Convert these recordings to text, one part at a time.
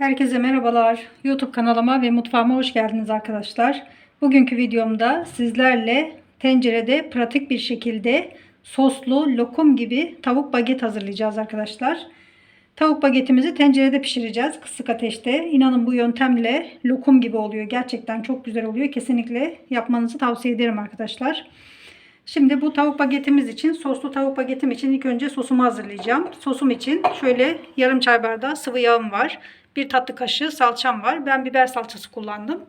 Herkese merhabalar. YouTube kanalıma ve mutfağıma hoş geldiniz arkadaşlar. Bugünkü videomda sizlerle tencerede pratik bir şekilde soslu lokum gibi tavuk baget hazırlayacağız arkadaşlar. Tavuk bagetimizi tencerede pişireceğiz kısık ateşte. İnanın bu yöntemle lokum gibi oluyor. Gerçekten çok güzel oluyor. Kesinlikle yapmanızı tavsiye ederim arkadaşlar. Şimdi bu tavuk bagetimiz için, soslu tavuk bagetim için ilk önce sosumu hazırlayacağım. Sosum için şöyle yarım çay bardağı sıvı yağım var. Bir tatlı kaşığı salçam var. Ben biber salçası kullandım.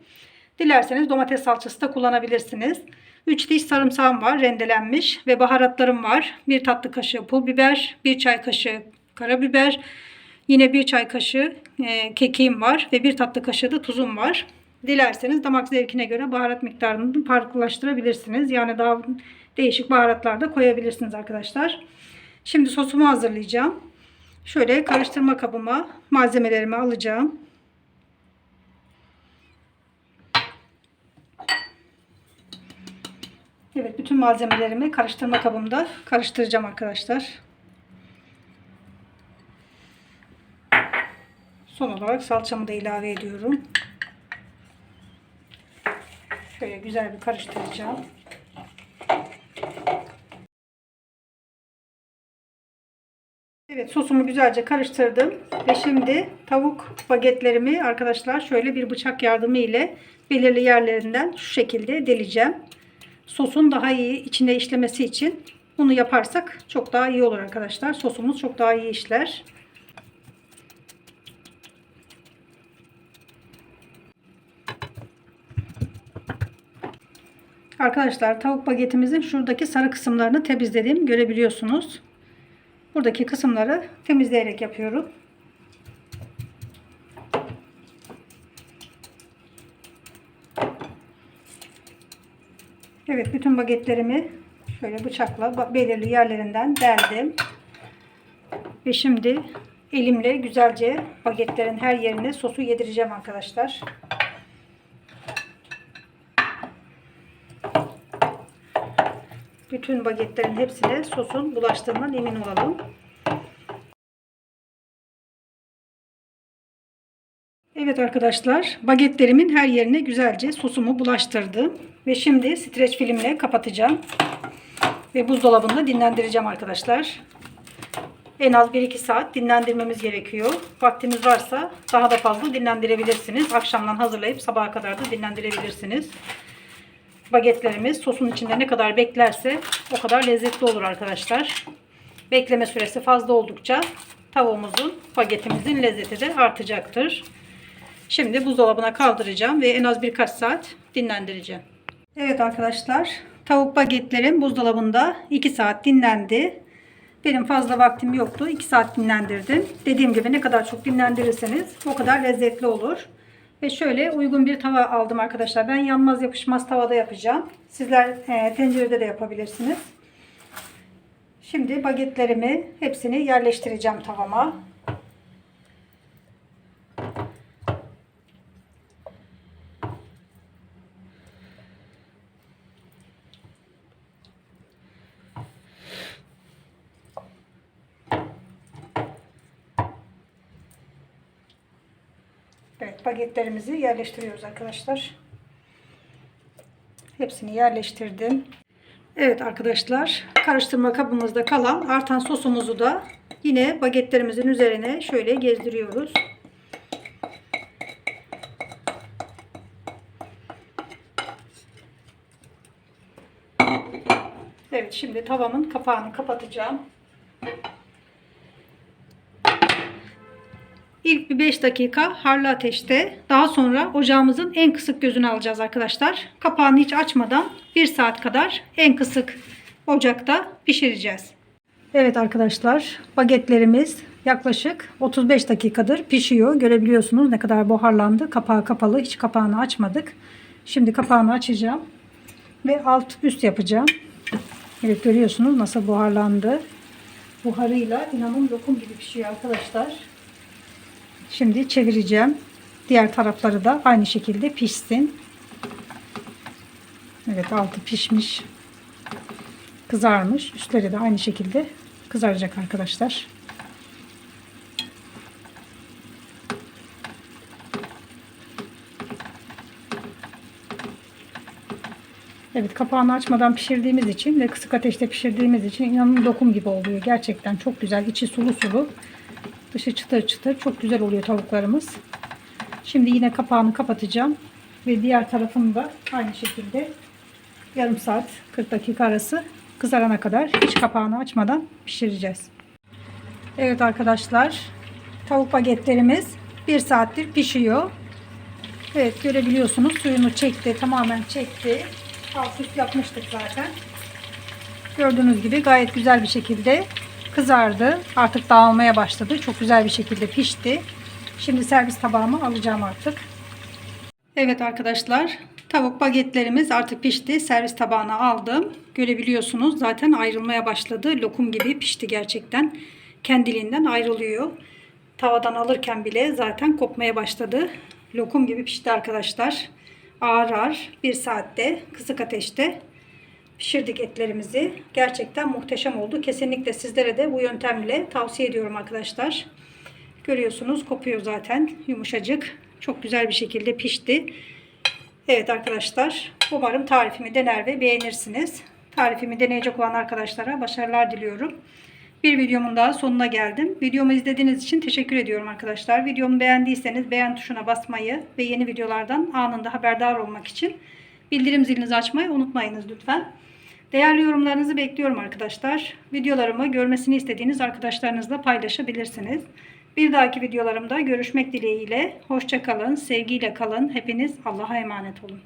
Dilerseniz domates salçası da kullanabilirsiniz. 3 diş sarımsağım var rendelenmiş ve baharatlarım var. Bir tatlı kaşığı pul biber, bir çay kaşığı karabiber, yine bir çay kaşığı e, kekiğim var ve bir tatlı kaşığı da tuzum var. Dilerseniz damak zevkine göre baharat miktarını farklılaştırabilirsiniz. Yani daha değişik baharatlar da koyabilirsiniz arkadaşlar. Şimdi sosumu hazırlayacağım. Şöyle karıştırma kabıma malzemelerimi alacağım. Evet bütün malzemelerimi karıştırma kabımda karıştıracağım arkadaşlar. Son olarak salçamı da ilave ediyorum. Şöyle güzel bir karıştıracağım. Evet sosumu güzelce karıştırdım ve şimdi tavuk bagetlerimi arkadaşlar şöyle bir bıçak yardımı ile belirli yerlerinden şu şekilde deleceğim. Sosun daha iyi içine işlemesi için bunu yaparsak çok daha iyi olur arkadaşlar. Sosumuz çok daha iyi işler. Arkadaşlar tavuk bagetimizin şuradaki sarı kısımlarını temizledim. Görebiliyorsunuz. Buradaki kısımları temizleyerek yapıyorum. Evet bütün bagetlerimi şöyle bıçakla belirli yerlerinden deldim. Ve şimdi elimle güzelce bagetlerin her yerine sosu yedireceğim arkadaşlar. Bütün bagetlerin hepsine sosun bulaştığından emin olalım. Evet arkadaşlar bagetlerimin her yerine güzelce sosumu bulaştırdım. Ve şimdi streç filmle kapatacağım. Ve buzdolabında dinlendireceğim arkadaşlar. En az 1-2 saat dinlendirmemiz gerekiyor. Vaktiniz varsa daha da fazla dinlendirebilirsiniz. Akşamdan hazırlayıp sabaha kadar da dinlendirebilirsiniz bagetlerimiz sosun içinde ne kadar beklerse o kadar lezzetli olur arkadaşlar. Bekleme süresi fazla oldukça tavuğumuzun, bagetimizin lezzeti de artacaktır. Şimdi buzdolabına kaldıracağım ve en az birkaç saat dinlendireceğim. Evet arkadaşlar tavuk bagetlerim buzdolabında 2 saat dinlendi. Benim fazla vaktim yoktu. 2 saat dinlendirdim. Dediğim gibi ne kadar çok dinlendirirseniz o kadar lezzetli olur. Ve şöyle uygun bir tava aldım arkadaşlar. Ben yanmaz yapışmaz tavada yapacağım. Sizler e, tencerede de yapabilirsiniz. Şimdi bagetlerimi hepsini yerleştireceğim tavama. Bagetlerimizi yerleştiriyoruz arkadaşlar. Hepsini yerleştirdim. Evet arkadaşlar karıştırma kabımızda kalan artan sosumuzu da yine bagetlerimizin üzerine şöyle gezdiriyoruz. Evet şimdi tavamın kapağını kapatacağım. Bir 5 dakika harlı ateşte daha sonra ocağımızın en kısık gözünü alacağız arkadaşlar. Kapağını hiç açmadan 1 saat kadar en kısık ocakta pişireceğiz. Evet arkadaşlar bagetlerimiz yaklaşık 35 dakikadır pişiyor. Görebiliyorsunuz ne kadar buharlandı. Kapağı kapalı hiç kapağını açmadık. Şimdi kapağını açacağım ve alt üst yapacağım. Evet görüyorsunuz nasıl buharlandı. Buharıyla inanın lokum gibi pişiyor arkadaşlar. Şimdi çevireceğim. Diğer tarafları da aynı şekilde pişsin. Evet altı pişmiş. Kızarmış. Üstleri de aynı şekilde kızaracak arkadaşlar. Evet kapağını açmadan pişirdiğimiz için ve kısık ateşte pişirdiğimiz için inanın lokum gibi oluyor. Gerçekten çok güzel. içi sulu sulu. Dışı çıtır çıtır. Çok güzel oluyor tavuklarımız. Şimdi yine kapağını kapatacağım. Ve diğer tarafını da aynı şekilde yarım saat 40 dakika arası kızarana kadar hiç kapağını açmadan pişireceğiz. Evet arkadaşlar tavuk bagetlerimiz 1 saattir pişiyor. Evet görebiliyorsunuz suyunu çekti tamamen çekti. Alt üst yapmıştık zaten. Gördüğünüz gibi gayet güzel bir şekilde kızardı. Artık dağılmaya başladı. Çok güzel bir şekilde pişti. Şimdi servis tabağıma alacağım artık. Evet arkadaşlar tavuk bagetlerimiz artık pişti. Servis tabağına aldım. Görebiliyorsunuz zaten ayrılmaya başladı. Lokum gibi pişti gerçekten. Kendiliğinden ayrılıyor. Tavadan alırken bile zaten kopmaya başladı. Lokum gibi pişti arkadaşlar. Ağır ağır bir saatte kısık ateşte pişirdik etlerimizi. Gerçekten muhteşem oldu. Kesinlikle sizlere de bu yöntemle tavsiye ediyorum arkadaşlar. Görüyorsunuz kopuyor zaten yumuşacık. Çok güzel bir şekilde pişti. Evet arkadaşlar umarım tarifimi dener ve beğenirsiniz. Tarifimi deneyecek olan arkadaşlara başarılar diliyorum. Bir videomun daha sonuna geldim. Videomu izlediğiniz için teşekkür ediyorum arkadaşlar. Videomu beğendiyseniz beğen tuşuna basmayı ve yeni videolardan anında haberdar olmak için bildirim zilinizi açmayı unutmayınız lütfen. Değerli yorumlarınızı bekliyorum arkadaşlar. Videolarımı görmesini istediğiniz arkadaşlarınızla paylaşabilirsiniz. Bir dahaki videolarımda görüşmek dileğiyle. Hoşça kalın, sevgiyle kalın. Hepiniz Allah'a emanet olun.